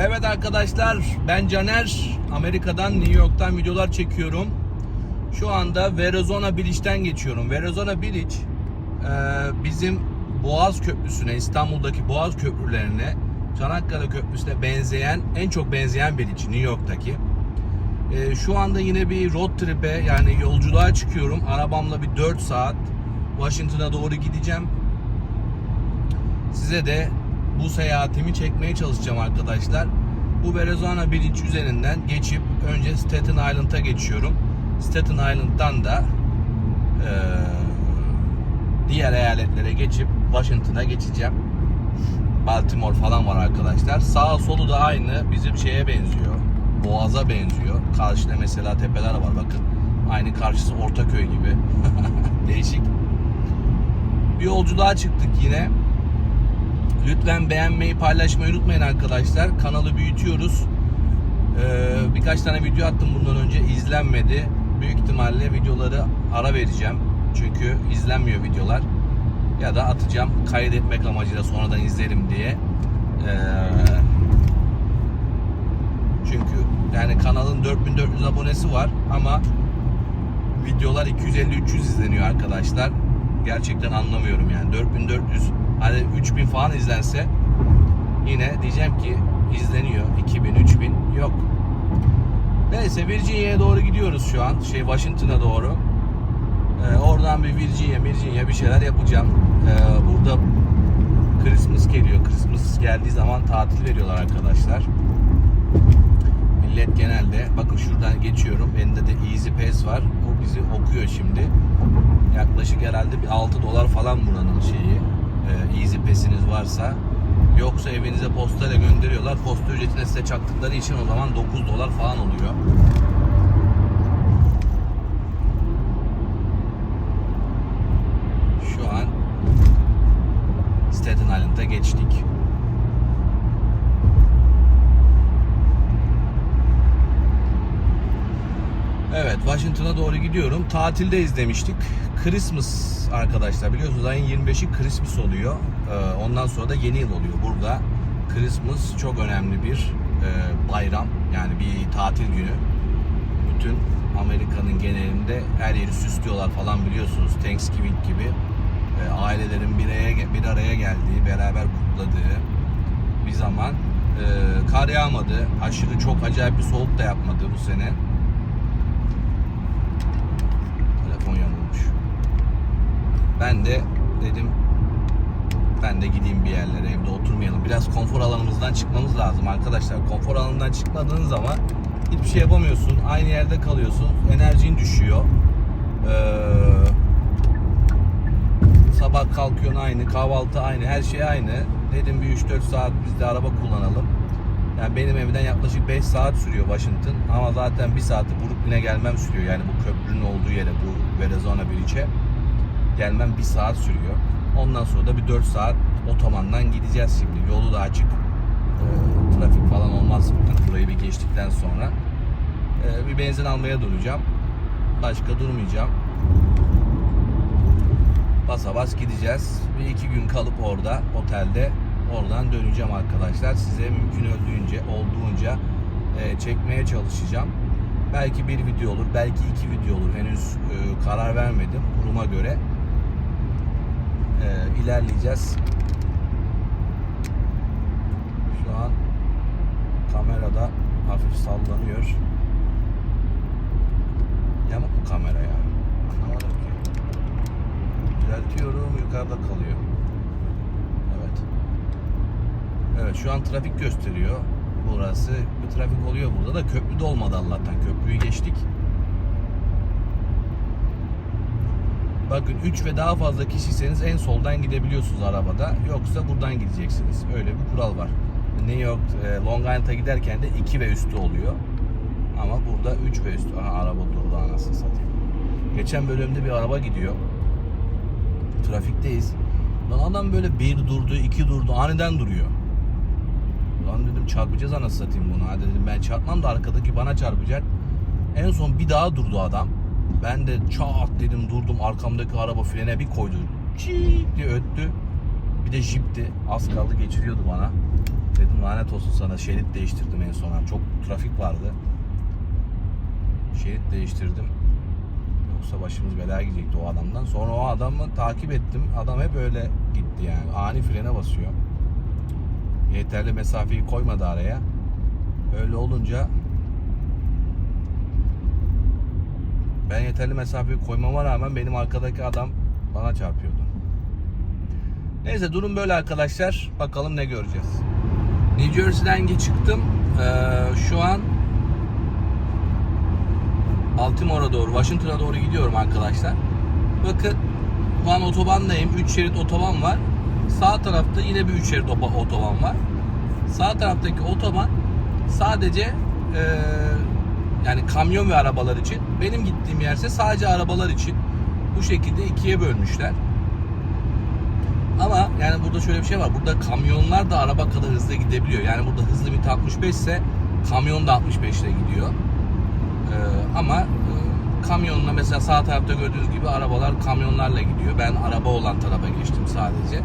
Evet arkadaşlar ben Caner. Amerika'dan New York'tan videolar çekiyorum. Şu anda Verrazona Beach'ten geçiyorum. Verrazona Beach e, bizim Boğaz Köprüsü'ne, İstanbul'daki Boğaz Köprülerine, Çanakkale Köprüsü'ne benzeyen, en çok benzeyen beach New York'taki. E, şu anda yine bir road trip'e yani yolculuğa çıkıyorum. Arabamla bir 4 saat Washington'a doğru gideceğim. Size de bu seyahatimi çekmeye çalışacağım arkadaşlar. Bu Verrazana Bridge üzerinden geçip önce Staten Island'a geçiyorum. Staten Island'dan da eee, diğer eyaletlere geçip Washington'a geçeceğim. Baltimore falan var arkadaşlar. Sağ solu da aynı bizim şeye benziyor. Boğaz'a benziyor. Karşıda mesela tepeler var bakın. Aynı karşısı Ortaköy gibi. Değişik. Bir yolculuğa çıktık yine. Lütfen beğenmeyi, paylaşmayı unutmayın arkadaşlar. Kanalı büyütüyoruz. Ee, birkaç tane video attım bundan önce. izlenmedi. Büyük ihtimalle videoları ara vereceğim. Çünkü izlenmiyor videolar. Ya da atacağım kaydetmek amacıyla sonradan izlerim diye. Ee, çünkü yani kanalın 4400 abonesi var ama videolar 250-300 izleniyor arkadaşlar. Gerçekten anlamıyorum yani. 4400 hani 3000 falan izlense yine diyeceğim ki izleniyor. 2000 3000 yok. Neyse Virginia'ya doğru gidiyoruz şu an. Şey Washington'a doğru. Ee, oradan bir Virginia, Virginia bir şeyler yapacağım. Ee, burada Christmas geliyor. Christmas geldiği zaman tatil veriyorlar arkadaşlar. Millet genelde bakın şuradan geçiyorum. Bende de Easy Pass var. O bizi okuyor şimdi. Yaklaşık herhalde bir 6 dolar falan buranın şeyi. Ee, Easy Pass'iniz varsa. Yoksa evinize postayla gönderiyorlar. Posta ücretine size çaktıkları için o zaman 9 dolar falan oluyor. Şu an Staten Island'a geçtik. Evet Washington'a doğru gidiyorum. Tatildeyiz demiştik. Christmas arkadaşlar biliyorsunuz ayın 25'i Christmas oluyor. Ee, Ondan sonra da yeni yıl oluyor. Burada Christmas çok önemli bir e, bayram. Yani bir tatil günü. Bütün Amerika'nın genelinde her yeri süslüyorlar falan biliyorsunuz. Thanksgiving gibi e, ailelerin bir araya, bir araya geldiği, beraber kutladığı bir zaman. E, Kar yağmadı. Aşırı çok acayip bir soğuk da yapmadı bu sene. Ben de dedim ben de gideyim bir yerlere evde oturmayalım. Biraz konfor alanımızdan çıkmamız lazım arkadaşlar. Konfor alanından çıkmadığın zaman hiçbir şey yapamıyorsun. Aynı yerde kalıyorsun. Enerjin düşüyor. Ee, sabah kalkıyorsun aynı, kahvaltı aynı, her şey aynı. Dedim bir 3-4 saat biz de araba kullanalım. Yani benim evden yaklaşık 5 saat sürüyor Washington ama zaten 1 saati Brooklyn'e gelmem sürüyor. Yani bu köprünün olduğu yere, bu Verrazona Bridge'e gelmem 1 saat sürüyor. Ondan sonra da bir 4 saat otomandan gideceğiz şimdi. Yolu da açık. Ee, trafik falan olmaz burayı bir geçtikten sonra. Ee, bir benzin almaya duracağım. Başka durmayacağım. Basa bas gideceğiz. Bir iki gün kalıp orada otelde oradan döneceğim arkadaşlar. Size mümkün olduğunca olduğunca e, çekmeye çalışacağım. Belki bir video olur, belki iki video olur. Henüz e, karar vermedim duruma göre. E, ilerleyeceğiz. Şu an kamerada hafif sallanıyor. Yamuk mu kamera ya? Anlamadım ki. Düzeltiyorum yukarıda kalıyor. Evet. Evet şu an trafik gösteriyor. Burası bir trafik oluyor burada da köprü de olmadı Allah'tan. Köprüyü geçtik. Bakın 3 ve daha fazla kişiyseniz en soldan gidebiliyorsunuz arabada. Yoksa buradan gideceksiniz. Öyle bir kural var. New York, e, Long Island'a giderken de 2 ve üstü oluyor. Ama burada 3 ve üstü. Aha araba durdu anasını satayım. Geçen bölümde bir araba gidiyor trafikteyiz. Lan adam böyle bir durdu, iki durdu, aniden duruyor. Lan dedim çarpacağız anasını satayım bunu. Hadi dedim ben çarpmam da arkadaki bana çarpacak. En son bir daha durdu adam. Ben de çat dedim durdum arkamdaki araba frene bir koydu. Çiğ diye öttü. Bir de jipti. Az kaldı geçiriyordu bana. Dedim lanet olsun sana şerit değiştirdim en son. Çok trafik vardı. Şerit değiştirdim. Yoksa başımız belaya gidecekti o adamdan. Sonra o adamı takip ettim. Adam hep öyle gitti yani. Ani frene basıyor. Yeterli mesafeyi koymadı araya. Öyle olunca ben yeterli mesafeyi koymama rağmen benim arkadaki adam bana çarpıyordu. Neyse durum böyle arkadaşlar. Bakalım ne göreceğiz. New Jersey'den çıktım. Ee, şu an Baltimore'a doğru, Washington'a doğru gidiyorum arkadaşlar. Bakın şu an otobandayım. 3 şerit otoban var. Sağ tarafta yine bir 3 şerit oba- otoban var. Sağ taraftaki otoban sadece eee, yani kamyon ve arabalar için. Benim gittiğim yerse sadece arabalar için. Bu şekilde ikiye bölmüşler. Ama yani burada şöyle bir şey var. Burada kamyonlar da araba kadar hızlı gidebiliyor. Yani burada hız limiti 65 ise kamyon da 65 ile gidiyor. Ee, ama e, kamyonla mesela sağ tarafta gördüğünüz gibi arabalar kamyonlarla gidiyor. Ben araba olan tarafa geçtim sadece.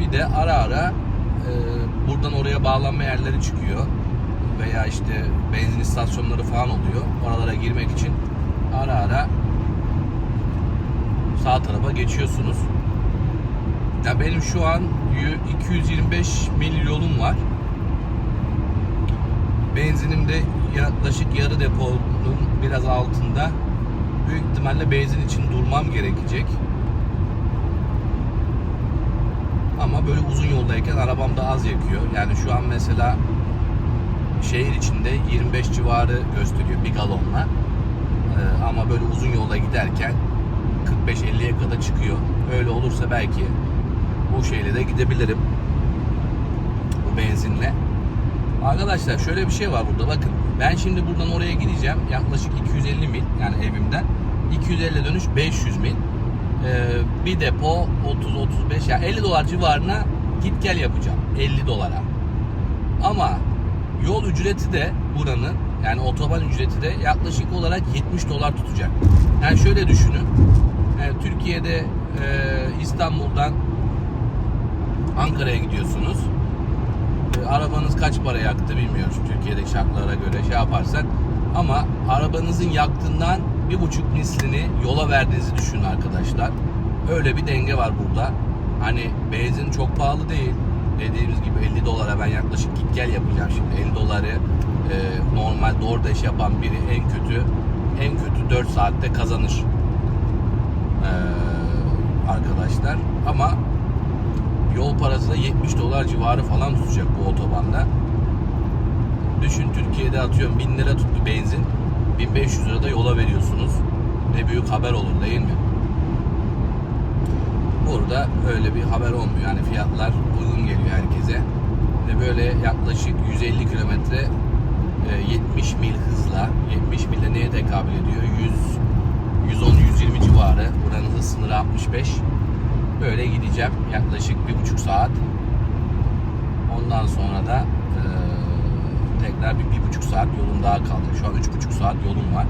Bir de ara ara e, buradan oraya bağlanma yerleri çıkıyor. Veya işte benzin istasyonları falan oluyor. Oralara girmek için ara ara sağ tarafa geçiyorsunuz. Ya benim şu an y- 225 mil yolum var. Benzinim de yaklaşık yarı deponun biraz altında. Büyük ihtimalle benzin için durmam gerekecek. Ama böyle uzun yoldayken arabam da az yakıyor. Yani şu an mesela şehir içinde 25 civarı gösteriyor bir galonla. Ee, ama böyle uzun yolda giderken 45-50'ye kadar çıkıyor. Öyle olursa belki bu şeyle de gidebilirim. Bu benzinle. Arkadaşlar şöyle bir şey var burada bakın. Ben şimdi buradan oraya gideceğim. Yaklaşık 250 mil yani evimden. 250 dönüş 500 mil. Ee, bir depo 30-35 yani 50 dolar civarına git gel yapacağım. 50 dolara. Ama yol ücreti de buranın yani otoban ücreti de yaklaşık olarak 70 dolar tutacak. Yani şöyle düşünün. Yani Türkiye'de e, İstanbul'dan Ankara'ya gidiyorsunuz. E, arabanız kaç para yaktı bilmiyorum şu Türkiye'deki şartlara göre şey yaparsak. Ama arabanızın yaktığından bir buçuk mislini yola verdiğinizi düşünün arkadaşlar. Öyle bir denge var burada. Hani benzin çok pahalı değil. Dediğimiz gibi 50 dolara ben yaklaşık git gel yapacağım şimdi. 50 doları e, normal DoorDash yapan biri en kötü en kötü 4 saatte kazanır. E, arkadaşlar. Ama yol parası da 70 dolar civarı falan tutacak bu otobanda. Düşün Türkiye'de atıyorum 1000 lira tuttu benzin. 1500 lira da yola veriyorsunuz. Ne büyük haber olur değil mi? Burada öyle bir haber olmuyor. Yani fiyatlar uygun geliyor herkese. Ve böyle yaklaşık 150 kilometre e, 70 mil hızla 70 mille neye tekabül ediyor? 100 110-120 civarı. Buranın hız sınırı 65. Böyle gideceğim yaklaşık bir buçuk saat. Ondan sonra da e, tekrar bir, bir buçuk saat yolum daha kaldı. Şu an üç buçuk saat yolum var.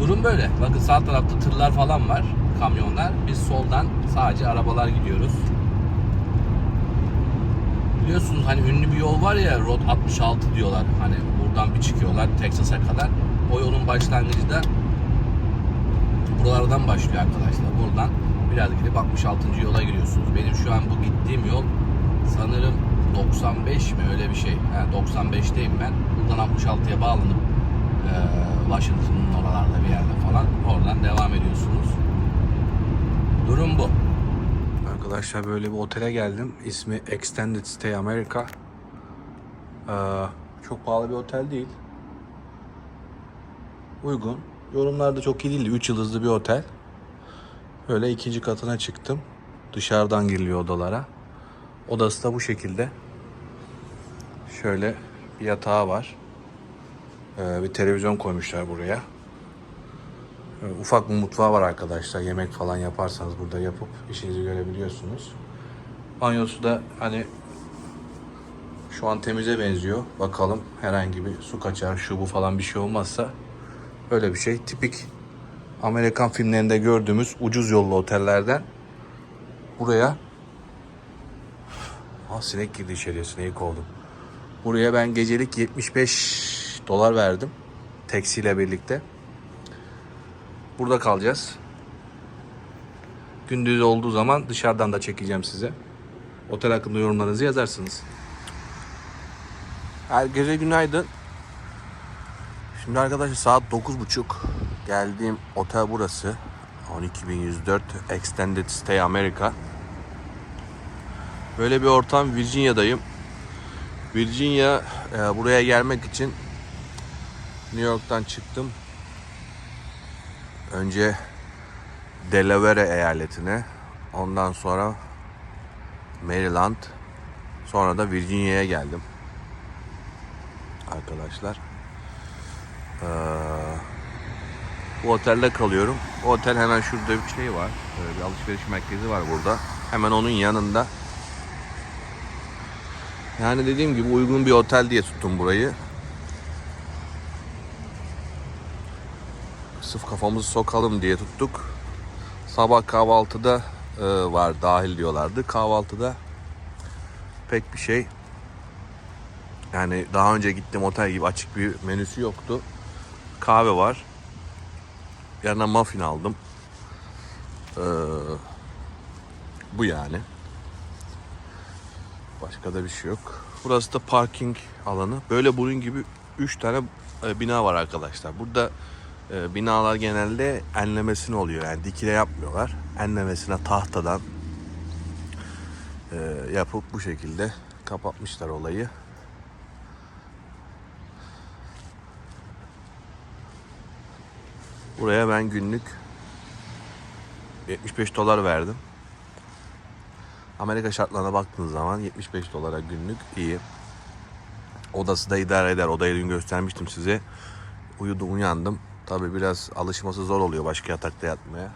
Durum böyle. Bakın sağ tarafta tırlar falan var. Kamyonlar. Biz soldan sadece arabalar gidiyoruz. Biliyorsunuz hani ünlü bir yol var ya Road 66 diyorlar. Hani buradan bir çıkıyorlar Texas'a kadar. O yolun başlangıcı da buralardan başlıyor arkadaşlar. Buradan biraz gidip 66. yola giriyorsunuz. Benim şu an bu gittiğim yol sanırım 95 mi öyle bir şey. Yani 95'teyim ben. Buradan 66'ya bağlanıp e, Washington'ın oralarda bir yerde falan oradan devam ediyorsunuz. Durum bu. Arkadaşlar böyle bir otele geldim. İsmi Extended Stay America. Ee, çok pahalı bir otel değil. Uygun. Yorumlarda çok iyi değildi. 3 yıldızlı bir otel. Böyle ikinci katına çıktım. Dışarıdan giriliyor odalara. Odası da bu şekilde. Şöyle bir yatağı var. Ee, bir televizyon koymuşlar buraya. Ee, ufak bir mutfağı var arkadaşlar. Yemek falan yaparsanız burada yapıp işinizi görebiliyorsunuz. Banyosu da hani şu an temize benziyor. Bakalım herhangi bir su kaçar, şu bu falan bir şey olmazsa öyle bir şey. Tipik Amerikan filmlerinde gördüğümüz ucuz yollu otellerden buraya Ah sinek girdi içeriye sineği kovdum. Buraya ben gecelik 75 dolar verdim. Teksiyle birlikte. Burada kalacağız. Gündüz olduğu zaman dışarıdan da çekeceğim size. Otel hakkında yorumlarınızı yazarsınız. Herkese günaydın. Şimdi arkadaşlar saat 9.30. Geldiğim otel burası. 12104 Extended Stay America. Böyle bir ortam Virginia'dayım. Virginia e, buraya gelmek için New York'tan çıktım. Önce Delaware eyaletine, ondan sonra Maryland, sonra da Virginia'ya geldim. Arkadaşlar. Ee, bu otelde kalıyorum. Bu otel hemen şurada bir şey var. Böyle bir alışveriş merkezi var burada. Hemen onun yanında. Yani dediğim gibi uygun bir otel diye tuttum burayı. Sırf kafamızı sokalım diye tuttuk. Sabah kahvaltıda e, var dahil diyorlardı. Kahvaltıda pek bir şey yani daha önce gittim otel gibi açık bir menüsü yoktu. Kahve var. Yanına muffin aldım. Ee, bu yani. Başka da bir şey yok. Burası da parking alanı. Böyle bunun gibi 3 tane e, bina var arkadaşlar. Burada e, binalar genelde enlemesine oluyor. Yani dikine yapmıyorlar. Enlemesine tahtadan e, yapıp bu şekilde kapatmışlar olayı. Buraya ben günlük 75 dolar verdim. Amerika şartlarına baktığınız zaman 75 dolara günlük iyi. Odası da idare eder. Odayı dün göstermiştim size. Uyudum uyandım. Tabi biraz alışması zor oluyor başka yatakta yatmaya.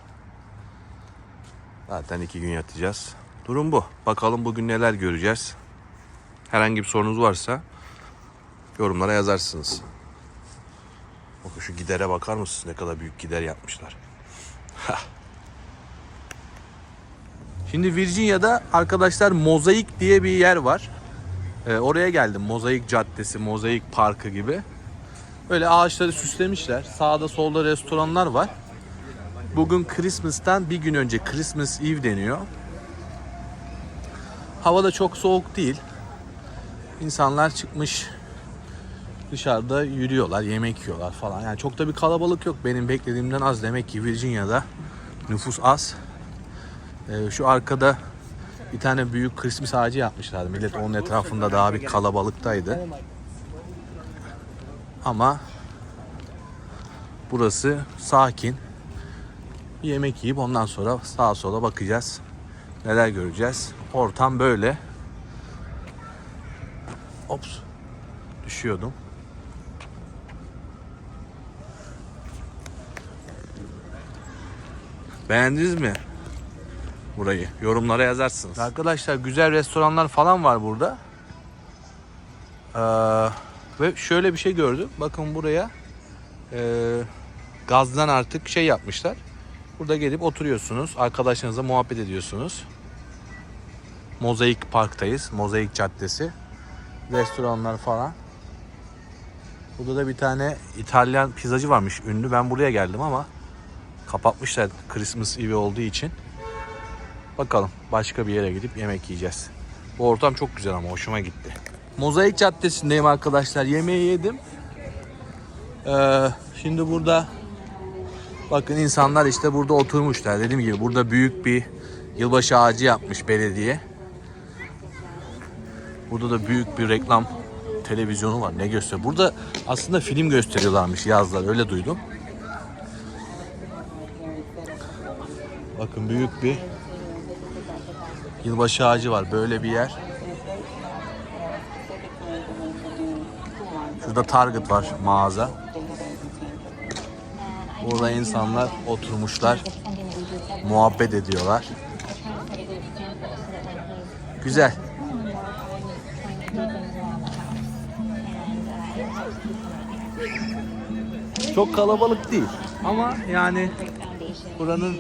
Zaten iki gün yatacağız. Durum bu. Bakalım bugün neler göreceğiz. Herhangi bir sorunuz varsa yorumlara yazarsınız. Bakın şu gidere bakar mısınız? Ne kadar büyük gider yapmışlar. Şimdi Virginia'da arkadaşlar Mozaik diye bir yer var. Ee, oraya geldim. Mozaik Caddesi, Mozaik Parkı gibi. Böyle ağaçları süslemişler. Sağda solda restoranlar var. Bugün Christmas'tan bir gün önce Christmas Eve deniyor. Hava da çok soğuk değil. İnsanlar çıkmış dışarıda yürüyorlar, yemek yiyorlar falan. Yani çok da bir kalabalık yok. Benim beklediğimden az. Demek ki Virginia'da nüfus az. Ee, şu arkada bir tane büyük Christmas ağacı yapmışlardı. Millet onun etrafında daha bir kalabalıktaydı. Ama burası sakin. Bir yemek yiyip ondan sonra sağa sola bakacağız. Neler göreceğiz. Ortam böyle. Ops. Düşüyordum. Beğendiniz mi? Burayı yorumlara yazarsınız. Arkadaşlar güzel restoranlar falan var burada. Ee, ve şöyle bir şey gördüm. Bakın buraya e, gazdan artık şey yapmışlar. Burada gelip oturuyorsunuz. Arkadaşlarınızla muhabbet ediyorsunuz. Mozaik Park'tayız. Mozaik Caddesi. Restoranlar falan. Burada da bir tane İtalyan pizzacı varmış ünlü. Ben buraya geldim ama kapatmışlar Christmas Eve olduğu için. Bakalım başka bir yere gidip yemek yiyeceğiz. Bu ortam çok güzel ama hoşuma gitti. Mozaik Caddesi'ndeyim arkadaşlar. Yemeği yedim. Ee, şimdi burada bakın insanlar işte burada oturmuşlar. Dediğim gibi burada büyük bir yılbaşı ağacı yapmış belediye. Burada da büyük bir reklam televizyonu var. Ne gösteriyor? Burada aslında film gösteriyorlarmış yazlar. Öyle duydum. Bakın büyük bir yılbaşı ağacı var. Böyle bir yer. Şurada Target var mağaza. Burada insanlar oturmuşlar. Muhabbet ediyorlar. Güzel. Çok kalabalık değil. Ama yani buranın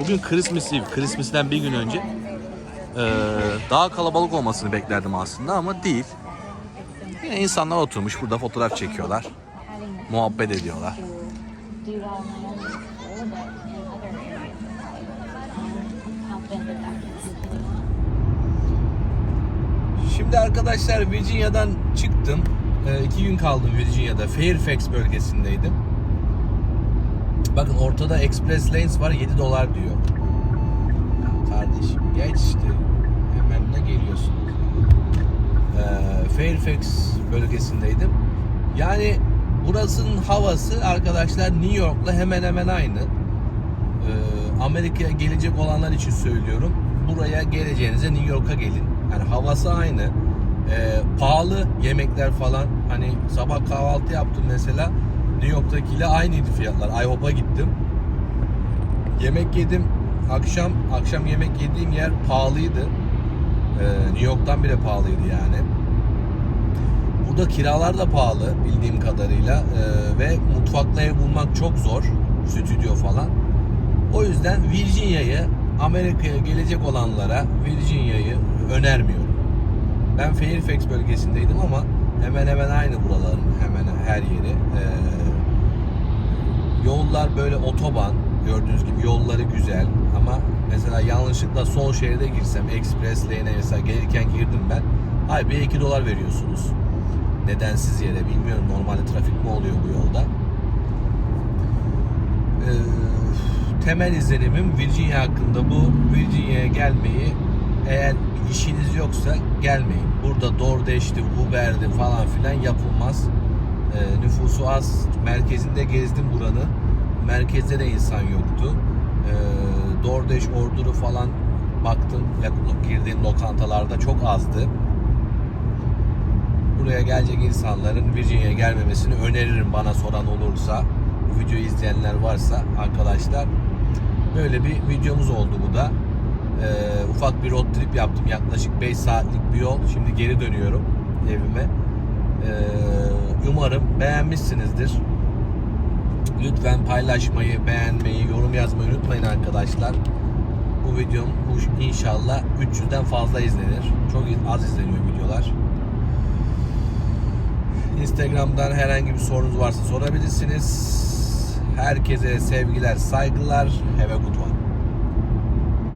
bugün Christmas Eve, Christmas'ten bir gün önce Ee, daha kalabalık olmasını beklerdim aslında ama değil. Yine insanlar oturmuş burada fotoğraf çekiyorlar. Muhabbet ediyorlar. Şimdi arkadaşlar Virginia'dan çıktım. Ee, iki gün kaldım Virginia'da. Fairfax bölgesindeydim. Bakın ortada Express Lanes var 7 dolar diyor. Ya kardeşim geç işte. Hemen de geliyorsunuz. Ee, Fairfax bölgesindeydim. Yani burasının havası arkadaşlar New York'la hemen hemen aynı. Ee, Amerika'ya gelecek olanlar için söylüyorum. Buraya geleceğinize New York'a gelin. Yani havası aynı. Ee, pahalı yemekler falan. Hani sabah kahvaltı yaptım mesela. New York'takiyle aynıydı fiyatlar. IHOP'a gittim. Yemek yedim. Akşam akşam yemek yediğim yer pahalıydı. Ee, New York'tan bile pahalıydı yani. Burada kiralar da pahalı bildiğim kadarıyla Ee, ve mutfaklı ev bulmak çok zor. Stüdyo falan. O yüzden Virginia'yı Amerika'ya gelecek olanlara Virginia'yı önermiyorum. Ben Fairfax bölgesindeydim ama hemen hemen aynı buraların hemen her yeri. Ee, yollar böyle otoban gördüğünüz gibi yolları güzel ama mesela yanlışlıkla sol şeride girsem Express lane'e mesela gelirken girdim ben. Ay 1-2 dolar veriyorsunuz. Nedensiz yere bilmiyorum normalde trafik mi oluyor bu yolda. Ee, temel izlenimim Virginia hakkında bu. Virginia'ya gelmeyi eğer işiniz yoksa gelmeyin. Burada DoorDash'ti, Uber'di falan filan yapılmaz. Ee, nüfusu az. Merkezinde gezdim buranın. Merkezde de insan yoktu. Ee, DoorDash orduru falan baktım girdiğim lokantalarda çok azdı. Buraya gelecek insanların Virginia'ya gelmemesini öneririm bana soran olursa. Bu videoyu izleyenler varsa arkadaşlar. Böyle bir videomuz oldu bu da. Ee, ufak bir road trip yaptım. Yaklaşık 5 saatlik bir yol. Şimdi geri dönüyorum evime. Ee, umarım beğenmişsinizdir. Lütfen paylaşmayı, beğenmeyi, yorum yazmayı unutmayın arkadaşlar. Bu videom inşallah 300'den fazla izlenir. Çok az izleniyor videolar. Instagram'dan herhangi bir sorunuz varsa sorabilirsiniz. Herkese sevgiler, saygılar. Have a good one.